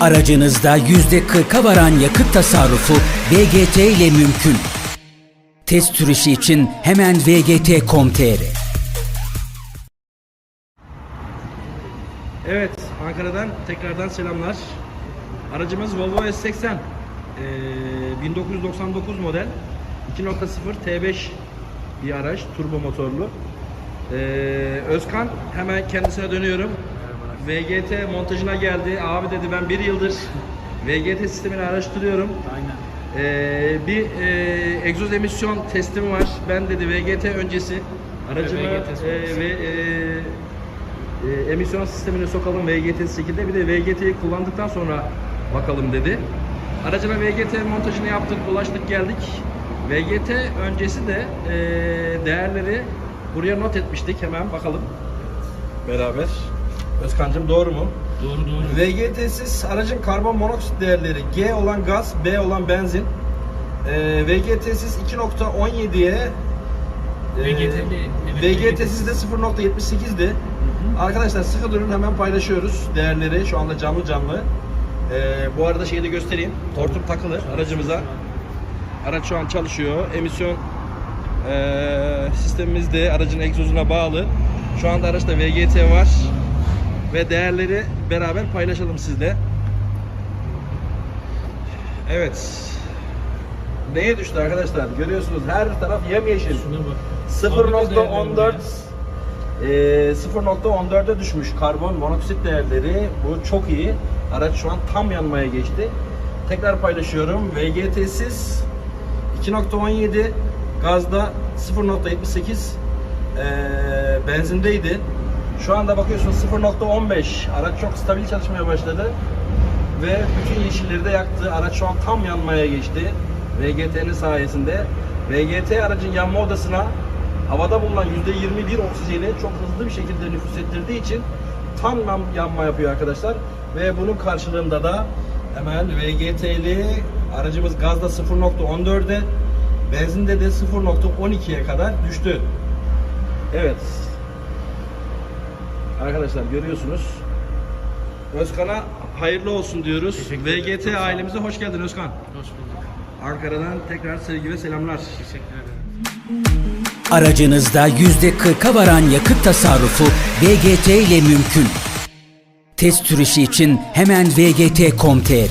Aracınızda %40'a varan yakıt tasarrufu VGT ile mümkün. Test sürüşü için hemen vgt.com.tr Evet, Ankara'dan tekrardan selamlar. Aracımız Volvo S80. Ee, 1999 model. 2.0 T5 bir araç, turbo motorlu. Ee, Özkan, hemen kendisine dönüyorum. VGT montajına geldi. Abi dedi ben bir yıldır VGT sistemini araştırıyorum. Aynen. Ee, bir e, egzoz emisyon testim var. Ben dedi VGT öncesi aracımı Ve VGT e, ve e, e, emisyon sistemine sokalım VGT şekilde bir de VGT'yi kullandıktan sonra bakalım dedi. Aracıma VGT montajını yaptık, ulaştık geldik. VGT öncesi de e, değerleri buraya not etmiştik. Hemen bakalım. Beraber. Özkan'cığım doğru mu? Doğru doğru. VGT'siz aracın karbon monoksit değerleri G olan gaz, B olan benzin. Ee, VGT'siz 2.17'ye e, VGT'siz de 0.78'di. Arkadaşlar sıkı durun hemen paylaşıyoruz değerleri şu anda canlı canlı. Ee, bu arada şeyi de göstereyim. Hortum takılı aracımıza. Araç şu an çalışıyor. Emisyon eee sistemimiz de aracın egzozuna bağlı. Şu anda araçta VGT var. Ve değerleri beraber paylaşalım sizle. Evet. Neye düştü arkadaşlar? Görüyorsunuz her taraf yemyeşil. Şuna bak. 0.14 eee, 0.14'e düşmüş karbon monoksit değerleri. Bu çok iyi. Araç şu an tam yanmaya geçti. Tekrar paylaşıyorum. VGT'siz 2.17 gazda 0.78 eee, benzindeydi. Şu anda bakıyorsunuz 0.15 araç çok stabil çalışmaya başladı ve bütün yeşilleri de yaktı. Araç şu an tam yanmaya geçti. VGT'nin sayesinde. VGT aracın yanma odasına havada bulunan %21 oksijeni çok hızlı bir şekilde nüfuz ettirdiği için tam yan- yanma yapıyor arkadaşlar. Ve bunun karşılığında da hemen VGT'li aracımız gazda 0.14'e benzinde de 0.12'ye kadar düştü. Evet. Arkadaşlar görüyorsunuz. Özkan'a hayırlı olsun diyoruz. VGT ailemize hoş geldin Özkan. Hoş bulduk. Ankara'dan tekrar sevgi ve selamlar. Teşekkür ederim. Aracınızda %40'a varan yakıt tasarrufu VGT ile mümkün. Test sürüşü için hemen vgt.com.tr